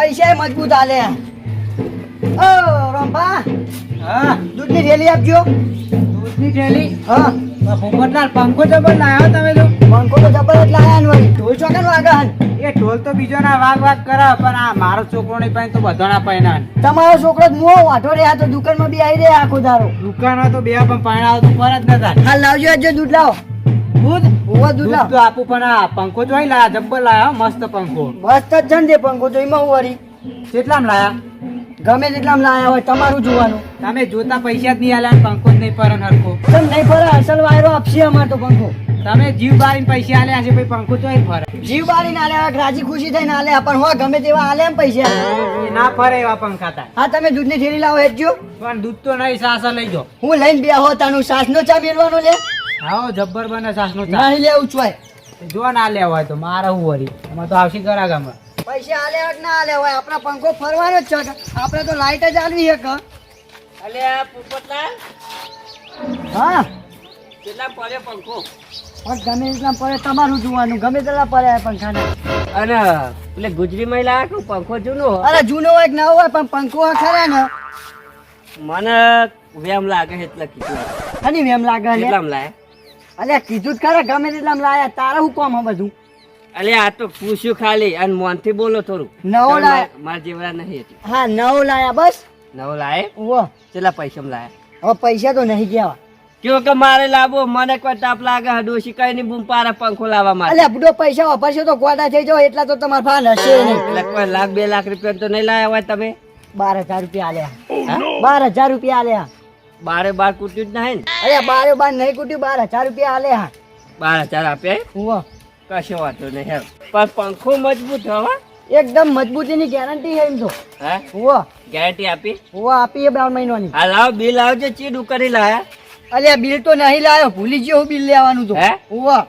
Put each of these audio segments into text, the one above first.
પૈસા મજબૂત હાલે. ઓ રંભા હા દૂધની થેલી આપજો. દૂધની થેલી? હા. પોપટલાલ પંખો જબર લાવ્યો તમે તો? પંખો તો જબર જ લાયા ને વળી. ઢોલ ચોકન વાગન એ ઢોલ તો બીજો ના વાગ વાગ કરે પણ આ મારો છોકરો નહીં પાય તો બધો ના તમારો છોકરો જ મુઓ વાઢો રહ્યા તો દુકાનમાં બી આવી રહ્યા આખો દારો દુકાનમાં તો બે પણ પાયણા તો પર જ નતા હાલ લાવજો આજે દૂધ લાવો. દૂધ? ઓવા દૂધ દૂધ તો આપું પણ આ પંખો જોઈ લાયા જબ્બર લાયા મસ્ત પંખો. મસ્ત જ છે પંખો તો એમાં હું કેટલામ લાયા? ગમે તેટલામાં લાયા હોય તમારું જોવાનું. તમે જોતા પૈસા જ નહીં આલ્યા પંખો જ નહીં પર હરખો. કેમ નહીં ફરે અસલ વાયરો આપશે અમાર તો પંખો. તમે જીવ બારીને પૈસા આલ્યા છે પછી પંખો ચોઈ ફરે. જીવ બારી ના રાજી ખુશી થઈને આલે પણ હો ગમે તેવા આલે એમ પૈસા. ના ફરે એવા પંખા થાય હા તમે દૂધની થેલી લાવો હેઠજો પણ દૂધ તો નહીં સાસ લઈ જો હું લઈને બે હો તાનું સાસનો ચા મેળવાનો લે. આવો જબ્બર બને સાસનો ચા. નહીં લેવું ચોય જો ના લેવા હોય તો મારે હું વળી? એમાં તો આવશે કરા ગામમાં પૈસા આલે હોય ના આલે હોય આપણા પંખો ફરવાનો જ છે. આપણે તો લાઈટ જ આલવી છે કે અલે આ પોપટલાલ હા? કેટલા પડે પંખો? પણ ગમે એટલા પડે તમારું જોવાનું ગમે તેટલા પડે પંખાને. અને એટલે ગુજરી મહિલા પંખો જૂનો અરે જૂનો હોય કે ના હોય પણ પંખો ખરા ને. મને વેમ લાગે એટલે કીધું. લાગે ને કેટલામ અલ્યા કીધું જ ખરા ગમે તેટલા લાયા તારા હું કોમ હે બધું? અલે આ તો પૂછ્યું ખાલી અને મોનથી બોલો થોડું. નવો લાય. મારા જેવડા નહીં એટલે હા નવ લાયા બસ. નવો લાય? ઓ કેટલા પૈસા લાયા? હવે પૈસા તો નહીં ગયા. કયો કે મારે લાવો મને કોઈ તાપ લાગે ડોશી કઈ ની બૂમ પારા પંખો લાવવા માટે. અલે બુડો પૈસા વાપરશો તો ગોડા થઈ જાવ એટલા તો તમારા ભાન હશે નહીં. એટલે કોઈ લાખ બે લાખ રૂપિયા તો નહીં લાયા હોય તમે? બાર હજાર રૂપિયા આલ્યા. બાર હજાર રૂપિયા આલ્યા. બારે બાર કૂટ્યું જ નહીં ને. અરે બારે બાર નહીં કુટ્યું બાર હજાર રૂપિયા આલ્યા બાર હજાર આપે? ઓહો કશો વાંધો નહીં હેર પણ પંખો મજબૂત હવા એકદમ મજબૂતીની ગેરંટી છે એમ તો. હે? ઓહો ગેરંટી આપી? ઓહો આપીએ બાર મહિનાની. હા લાવ બિલ આવજો ચીડ કરી લાયા અલ્યા બિલ તો નહીં લાયો. ભૂલી ગયો હું બિલ લેવાનું તો. હે? હું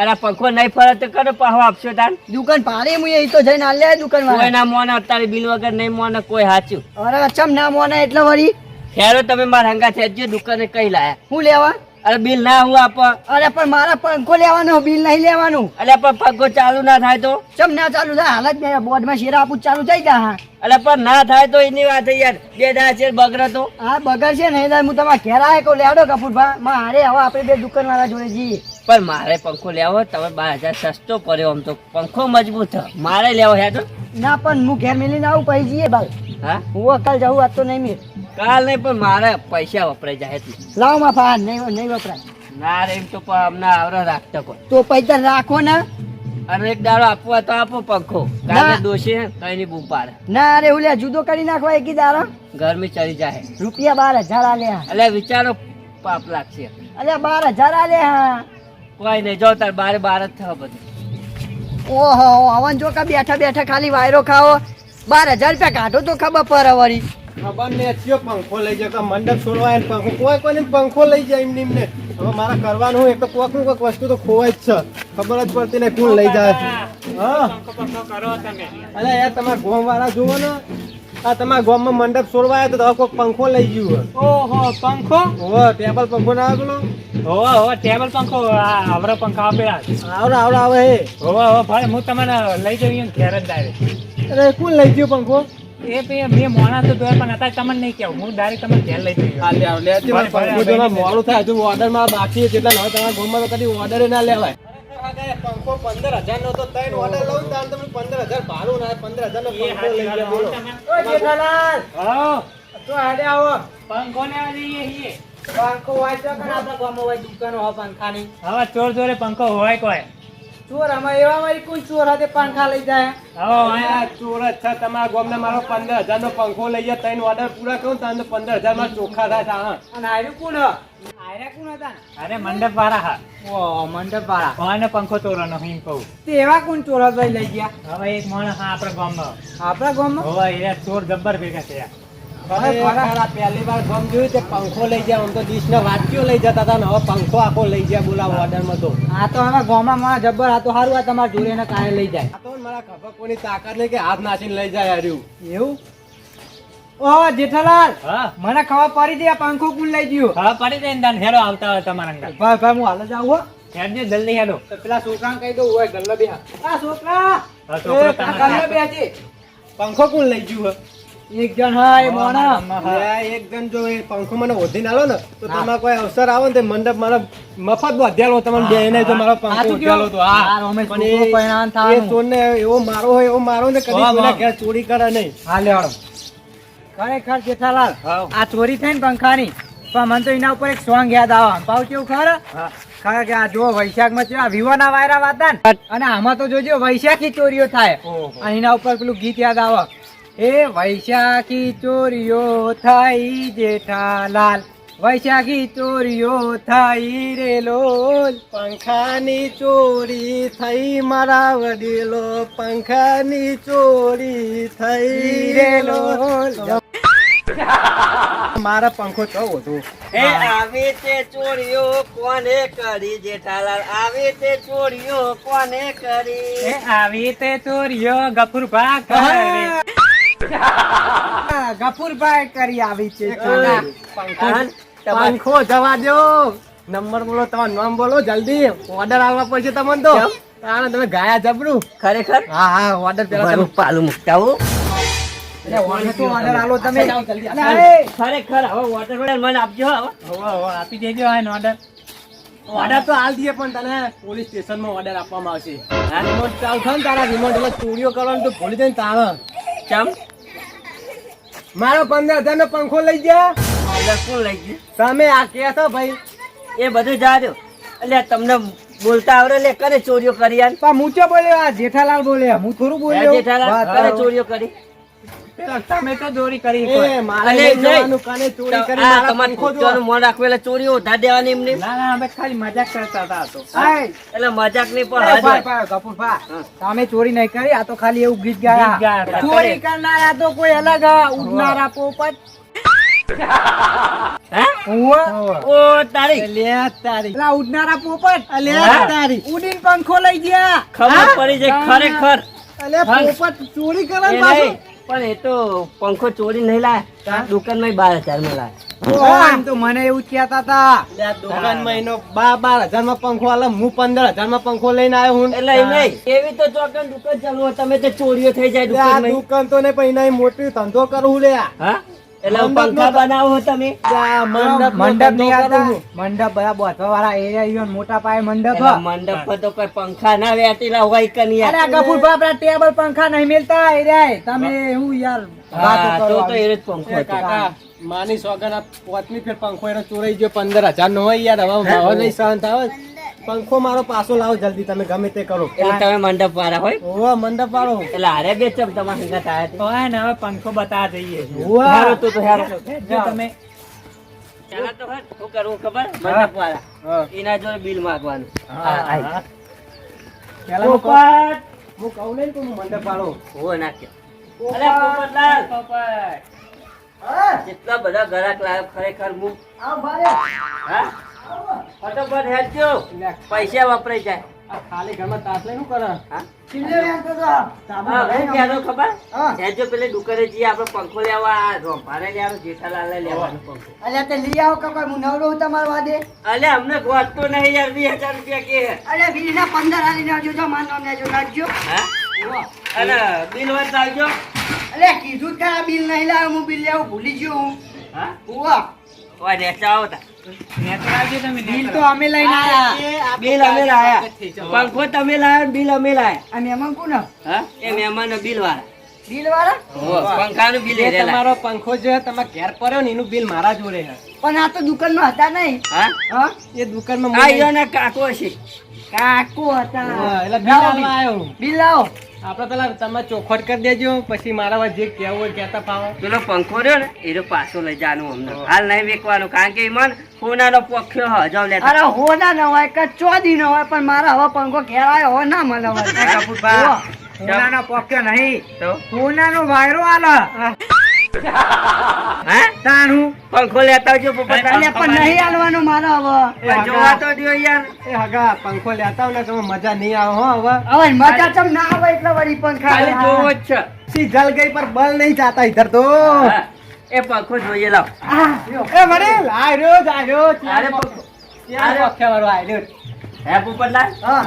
અરે પંખો નહીં ફરે તો કરો પાહો આપશો તાન. દુકાન પાડે હું એ તો જઈને આલ્યા દુકાન કોઈ ના મોને અત્યારે બિલ વગર નહીં મોને કોઈ હાચું. અરે અચમ ના મોના એટલે વળી. ખેરો તમે મારા હંગા થેજો દુકાને કઈ લાયા? હું લેવા? અરે બિલ ના હું આપ અરે પણ મારા પંખો લેવાનો બિલ નહીં લેવાનું. અરે પણ પંખો ચાલુ ના થાય તો? ચમ ના ચાલુ થાય? હાલ બે બોર્ડમાં શેરા આપું ચાલુ થઈ જા હા. અરે પણ ના થાય તો એની વાત છે યાર. બે દા છે બગડે તો. હા બગડ છે નહીં હું તમારા ઘેર આવે કહું લેવડો કપૂરભા મારે હવે આપણે બે દુકાન વાળા જોડે જઈએ. પણ મારે પંખો લેવો તમે બાર હજાર સસ્તો પડ્યો આમ તો. પંખો મજબૂત છે. મારે લેવો હે તો ના પણ હું ઘેર મેલીને આવું પછી જઈએ બાલ. હા? હું અકાલ જવું આજ તો નહીં મેળ કાલ નહીં પણ મારે પૈસા વપરાઈ જાય એટલે લાવમાં ફા નહીં નહીં વપરાય. ના રે એમ તો અમને આવડે રાખતા કોઈ. તો પૈસા રાખો ને. અને એક દાડો આપવા તો આપો પંખો. કાલે દોષી કઈ ની બૂમ પાડે. ના અરે ઓલે જુદો કરી નાખવા એકી દાડો. ગરમી ચડી જાય. રૂપિયા બાર હજાર આલ્યા. એટલે વિચારો પાપ લાગશે. અલ્યા બાર હજાર આલ્યા. કોઈ નહીં જો તાર બારે બાર જ થવા બધું. ઓહો હવન જો કા બેઠા બેઠા ખાલી વાયરો ખાઓ બાર હજાર રૂપિયા કાઢો તો ખબર પર વળી. ખબર ને કયો પંખો લઈ જાય કે મંડપ છોડવા એને પંખો. કોઈ કોઈને પંખો લઈ જાય એમને એમને હવે મારે કરવાનું હોય એક તો કોઈક વસ્તુ તો ખોવાય જ છે. ખબર જ પડતી ને કોણ લઈ જાય. હા. અરે યાર તમારા ગોમ વાળા જુઓ ને. આ તમારા ગામમાં મંડપ છોડવા તો કોઈક પંખો લઈ ગયું ઓહો પંખો? હવે ટેબલ પંખો ના આવે પેલો હોવા હોવા ટેબલ પંખો આ આવરો પંખો આપેલા આવડે આવડે આવે હે. હોવા હોવા ભાઈ હું તમને લઈ જવી ઘેર જ ડાયરેક્ટ અરે કોણ લઈ ગયો પંખો? એ મેં મોણા તો દોર પણ અત્યારે તમને નહીં કેવું હું ડાયરેક્ટ તમને ઘેર લઈ જઈ મોડું થાય હજુ ઓર્ડરમાં બાકી છે એટલે હવે તમારા ગામમાં તો કદી ઓર્ડર ના લેવાય. પંખો પંદર હજાર નો તો ત્રણ ઓર્ડર લઉં ત્યારે તમે પંદર હજાર ભાડું ના પંદર હજાર નો પંખો લઈ ગયા બોલો. તો આડે આવો. પંખો ને આ જઈએ પંખો હોય તો પણ આપણા ગામમાં હોય દુકાનો હોય પંખાની. હવે ચોર ચોરે પંખો હોય કોઈ. ચોર આમાં એવા મારી કોણ ચોર હાથે પંખા લઈ જાય? હવે આ ચોર જ છે. તમારા ગામના મારો પંદર હજાર નો પંખો લઈ જાય ત્રણ ઓર્ડર પૂરા કરું ત્યારે પંદર હજારમાં ચોખ્ખા થાય હા. અને આર્યું કોણ આર્યા કોણ હતા? અરે મંડપ વાળા હા. ઓ મંડપ વાળા મને પંખો ચોરવાનો હું કહું. તે એવા કોણ ચોર ભાઈ લઈ ગયા? હવે એક માણસ હા આપણા ગામમાં. આપણા ગામમાં? હવે એ ચોર જબ્બર ભેગા થયા. પહેલી વાર ગમ જોયું તે પંખો લઈ જાય આમ તો ડીશ વાટકીઓ લઈ જતા હતા ને? હવે પંખો આખો લઈ જાય બોલાવો ઓર્ડર તો. આ તો હવે ગામમાં મારા જબ્બર આ તો સારું આ તમારા જોડે કાંઈ લઈ જાય. આ તો મારા ખબર કોની તાકાત નહીં કે હાથ નાખીને લઈ જાય હાર્યું. એવું? ઓ જેઠાલાલ મને ખબર પડી હતી પંખો કુલ લઈ ગયું? હવે પડી જાય ને તાન? આવતા હોય તમારા અંગા ભાઈ ભાઈ હું હાલ જ આવું હેડજો જલ્દી હેડો પેલા છોકરા કહી દઉં હોય ગલ્લો બે આ છોકરા. પંખો કોણ લઈ ગયું એક જણ હા એ મોણા એક જણ જો એ પંખો મને ઓધી નાલો ને તો તમારે કોઈ અવસર આવે ને તે મંડપ મારા મફત બાંધેલો તમને બે ને જો મારો પંખો સાચું તો હા. રમેશ પણ એ- એ થવાનું. એવો મારો હોય એવો મારો ને કદી વાહ, ઘેર ચોરી કરે નહીં. હા લેવાડો ખરેખર જેઠાલાલ આ ચોરી થઈ ને પંખાની પણ મને તો એના ઉપર એક સોંગ યાદ આવે. પાવ કેવું ખરા ખરા કે આ જો વૈશાખમાં છે આ વિવો ના વાયરા વાતા અને આમાં તો જોજો વૈશાખી ચોરીઓ થાય. અને એના ઉપર પેલું ગીત યાદ આવે. એ વૈશાખી ચોરીઓ થઈ જેઠાલાલ. વૈશાખી ચોરીઓ થઈ રે લોલ. પંખાની ચોરી થઈ મારા વડીલો. પંખાની ચોરી થઈ રે લોલ. મારા પંખો તો હતો એ આવી તે ચોરીઓ કોને કરી જેઠાલાલ? આવી તે ચોરીઓ કોને એ કરી આવી તે ચોરીઓ ગફુરભા કરે. ગફુરભાઈ કરી આવી છે પંખો જવા દો. નંબર બોલો તમારું નામ બોલો જલ્દી. ઓર્ડર આવવા પડશે તમને તો. કેમ? તમે ગાયા જબરું. ખરેખર? હા હા ઓર્ડર પેલા તમે પાલું મુકતા હો આલો તમે? ખરેખર હવે મને આપજો હવે હોવે, હોવે, આપી દેજો આ order. ઓર્ડર તો હાલ દઈએ પણ તને પોલીસ સ્ટેશનમાં ઓર્ડર આપવામાં આવશે. રિમોટ ચાલુ થાય ને તારા રિમોટ એટલે ચોરીઓ કરવાનું તો ભૂલી જાય ને કેમ? ચમ મારો પંદર હજાર નો પંખો લઈ ગયા કોણ લઈ ગયા? તમે આ કે છો ભાઈ. એ બધું જા દો એટલે તમને બોલતા આવડે લે કરે ચોરીઓ કરી આ પણ બોલ્યો? આ જેઠાલાલ બોલ્યો હું થોડું બોલ્યો? જેઠાલાલ કરે. ચોરીઓ કરી. તમે તો ચોરી કરી એ મારે. જવાનું ચોરી કરી આ મારા તમારે પંખો મોં રાખવું એટલે ચોરીઓ દેવાની એમને? ના ના અમે ખાલી મજાક કરતા હતા તો. એટલે મજાક નહીં પણ ભાઈ, હાજર. ભાઈ, ગફુરભા, હા. તમે ચોરી નહીં કરી આ તો ખાલી એવું ગીત ગાયા. ચોરી કરનારા તો કોઈ અલગ ઉડનારા પોપટ. હે? ઉવ્વ. ઓ તારી. અલ્યા તારી. પેલા ઉડનારા પોપટ. અલ્યા પંખો લઈ ગયા. ખબર પડી જાય ખરેખર. પોપટ ચોરી કરે પણ એ તો પંખો ચોરી નહીં લાય. દુકાનમાં બાર હજારમાં લાય. તો મને એવું કહેતા હતા. દુકાનમાં એનો બાર બાર હજારમાં પંખો આલે હું પંદર હજારમાં પંખો લઈને આવ્યો હું. એટલે નહીં. એવી તો ચોકન દુકાન ચાલુ તમે તો ચોરીઓ થઈ જાય દુકાનમાં દુકાન તો ને પણ એના મોટી ધંધો કરું લે હા? એટલે પંખા બનાવો તમે. મંડપ મંડપ નહીં આવતા. મંડપ બધા વાળા એરિયા મોટા પાયે મંડપ. મંડપ પર તો કોઈ પંખા ના વેટેલા હોય કે નહીં અરે આ ગફુરભા ટેબલ પંખા નહીં મિલતા એરિયા તમે હું. યાર તો તો એ જ પંખો કાકા માની સોગન આ પોતમી ફેર પંખો એનો ચોરાઈ ગયો પંદર હજાર નો હોય યાર હવે ભાવ નહીં સહન થાય પંખો મારો પાછો લાવો જલ્દી તમે ગમે તે કરો. એટલે તમે મંડપ વાળા હોય? ઓ મંડપ વાળો એટલે હારે બે ચમ તમારા સંગત આયા તો હોય ને હવે પંખો બતાવવા દઈએ ઓવા. તો તો હારો. જો તમે ચાલા તો હટ હું કરું ખબર? મંડપ વાળા. એના જો બિલ માંગવાનું. હા, હા, ચાલા હા. હું કહું- હું કહું નહીં તો મંડપ વાળો હોવે નાખ્યો. અરે પોપટલાલ, જેટલા બધા ગ્રાહક લાવ્યો ખરેખર હું હા? ફટોફટ હેડજો પૈસા વપરાઈ જાય. ખાલી ઘરમાં તાસલે શું કરે હા? સાબુ હા, ભરાઈ હું ને કહેતો ખબર? હા. હેડજો પેલે દુકાને જઈએ આપણે પંખો લેવા આ રોંભારે લેવાનો જેઠાલાલ લેવાનો પંખો. અલ્યા તે લઈ આવો હું નવરો હું તમારા વાદે? અલે અમને ગોતતો નહીં યાર વીસ હજાર રૂપિયા કે. હે. અલ્યા વીરના પંદર હાલીને આવજો જો માન નામ લેજો નાખજો બિલ વાત આવજો કીધું બિલ નહીં લાવ્યો હું બિલ લેવું ભૂલી ગયો હું. હા? ઉવા ઓય નેચા આવો તા બિલ તો અમે લઈને આયા. બિલ અમે લાયા. પંખો તમે લાયા બિલ અમે લાયા. આ મહેમાન કોણ હા? એ મહેમાન બિલ વાળા બિલ વાળા બિલ એ એ રેલા. તમારો પંખો જો છે, ઘેર પડ્યો ને એનું બિલ મારા જોડે પણ આ તો દુકાનમાં હતા નહીં. હા? હા? એ દુકાનમાં માં કાકો છે. કાકો હતા એટલે બિલ આવ્યો બિલ લાવો આપણે પેલા તમે ચોખવટ કરી દેજો પછી મારા જે કેવું હોય કેતા ફાવો પેલો પંખો રહ્યો ને એનો પાછો લઈ જવાનું અમને. હાલ નહીં વેકવાનું કારણ કે એમાં સોનાનો પોખ્યો હ જાવ લેતા. અરે હોના ન હોય કે ચોદી ન હોય પણ મારા હવે પંખો ઘેર આવ્યો હોય ના મને એ હોય. ગફુરભા, ઉવ્વ. સોનાનો પોક્યો નહીં. તો? સોનાનો વાયરો આલે. હા? તાણું? પંખો લેતા આવજો પપ્પા. અલ્યા પણ નહીં આલવાનો મારો હવે. જોવા તો દ્યો યાર. એ હગા પંખો લેતા આવ ને તો મજા નહીં આવે હો હવે. હવે મજા ચમ ના આવે એટલે વળી પંખા ખાલી જોવો જ છે. સી જલ ગઈ પર બલ નહીં જાતા ઇધર તો? એ પંખો જોઈએ લાવ. એ મને રહ્યો જ અરે પંખો. ચાર પંખે વાળો આ રહ્યો હે પોપટલાલ હા.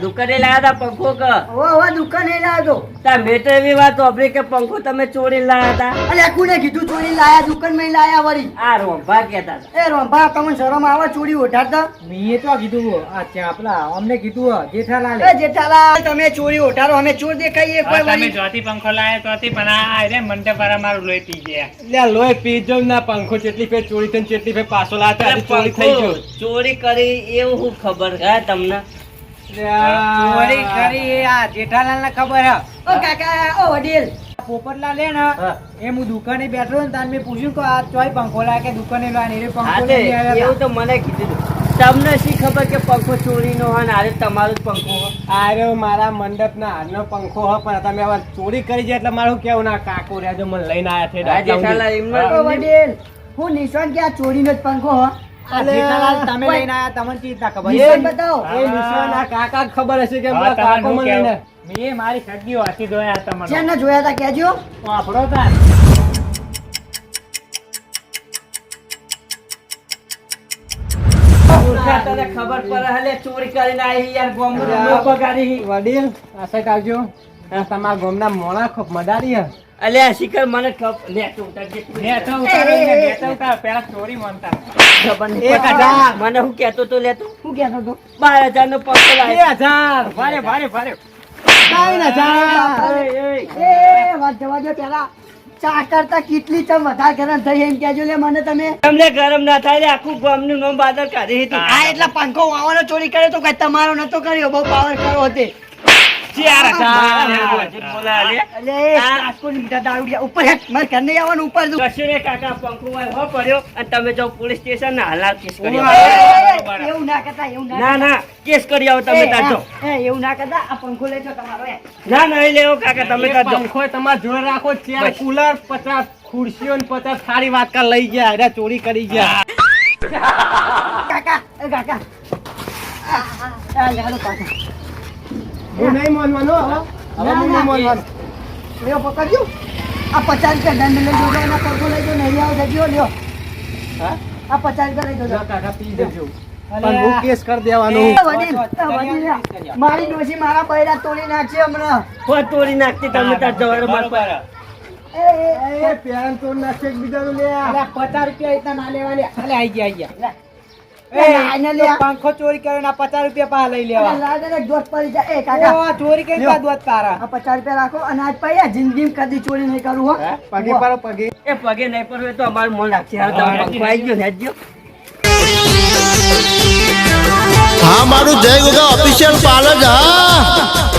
દુકાને લાયા હતા પંખો ક? ઓ ઓ દુકાને લાવ્યો તા. મેટર એવી વાત વાપરી કે પંખો તમે ચોરી લાયા હતા અલે કોને કીધું ચોરી લાયા? દુકાનમાં લાયા વળી. આ રોંભા કેતા એ રોંભા તમને શરમ આવે ચોરી ઉઠાડતા મેં તો કીધું આ ચાપલા અમને કીધું જેઠાલાલ એ જેઠાલાલ તમે ચોરી ઉઠાડો અમે ચોર દેખાઈએ કોઈ તમે જોતી પંખો લાયા ચોથી પણ આ રે મંડે પર મારું લોહી પી ગયા. લે લોહી પી જો ના પંખો ચેટલી ફેર ચોરી થઈને ચેટલી ફેર પાછો લાતા ચોરી થઈ ગયો. ચોરી કરી એવું હું ખબર હે તમને? ચોરી કરી આ જેઠાલાલ ને ખબર હે? ઓ કાકા ઓ વડીલ. પોપટલા લે ને એ હું દુકાને બેઠો ને તાન મેં પૂછ્યું કે આ ચોય પંખો કે દુકાને લાય ને પંખો લે એવું તો મને કીધું તમને શી ખબર કે પંખો ચોરીનો હોય ને આજે તમારો જ પંખો આરે મારા મંડપ ના હારનો પંખો હ પણ તમે હવે ચોરી કરી છે એટલે મારું કેવું ના કાકો રહ્યા જો મને લઈને આયા છે જેઠાલાલ એમને- વડીલ હું નિશાન કે આ ચોરીનો જ પંખો હો તમે લઈને આયા તમને ચી ખબર નિશાન બતાવો. એ નિશાન કાકા ખબર હશે કે મારા કાકો મને લઈને મેં મારી સગીઓ હાથી ધોયા તમારો જેને જોયા તા કેજો વાપરો તાર ખબર પડે હલે ચોરી કરીને આવી યાર ગોમનું પગારી વડીલ આ સાઈડ આવજો આ તમારા ગામના મોણા ખૂબ મદારી હે અલે આ શિખર મને ખબર લે તું. ને તો ઉતાર લે ને તો ઉતાર. પેલા ચોરી માનતા જબન એ એક મને હું કહેતો તો લે તો. હું કહેતો તો? 12000 નો બે લાવ્યો. હજાર. ભારે ભારે ભારે. ત્રણ હજાર. એ વાત જવા દો પેલા. ચા કરતા કેટલી ચમ વધારે ગરમ થઈ એમ કેજો લે મને તમે. તમને ગરમ ના થાય લે આખું ગામનું નામ બાદર કાઢી હતી આ એટલા પંખો વાવાનો ચોરી કર્યો તો કઈ તમારો નતો કર્યો બહુ પાવર કરો હતી. તમે જાઓ પોલીસ સ્ટેશન ને હાલ કેસ કરી એવું ના કરતા એવું ના ના ના કેસ કરી આવો તમે એ, તાર જાઓ. એ, એ, એવું ના કરતા આ પંખો લેજો તમારો. ના ના એ લેવો કાકા તમે તાર પંખો તમારે જોડે રાખો ચેર કુલર પચાસ ખુરશીઓ ને પચાસ થાળી વાટકા લઈ ગયા અરે ચોરી કરી ગયા. કાકા કાકા. હું નહીં માનવાનો હવે હવે હું નહીં માનવાનો. લ્યો પકડજો. આ પચાસ રૂપિયા દંડ લઈ જજો એના પંખો લઈ જાઓ નહીં આવો જજો લ્યો. હા? આ પચાસ રૂપિયા લઈ જજો. કાકા પી જજો. પણ હું કેસ કરી દેવાનો મારી ડોશી મારા બૈરા તોડી નાખશે હમણાં. કોઈ તોડી નાખતી તમે તાર જવાનું માર પાસે. એ, પેરણ તો નાખે એકબીજાનું લે અરે પચાસ રૂપિયા એટલા ના લેવા લે અલે આઈ ગયા આઈ ગયા. પંખો ચોરી કર્યો ને પચાસ રૂપિયા પા લઈ લેવા. દોત પડી જાય. એ કાકા, ચોરી કરી દોત તારા પચાસ રૂપિયા રાખો અને આજ જિંદગી કદી ચોરી નહીં કરું હો. પગે પગે. એ પગે નહીં પડવે તો અમારું મન રાખશે આવી ગયો હેડજો. હા મારું જય ગોગા ઓફિશિયલ પાર્લર હા.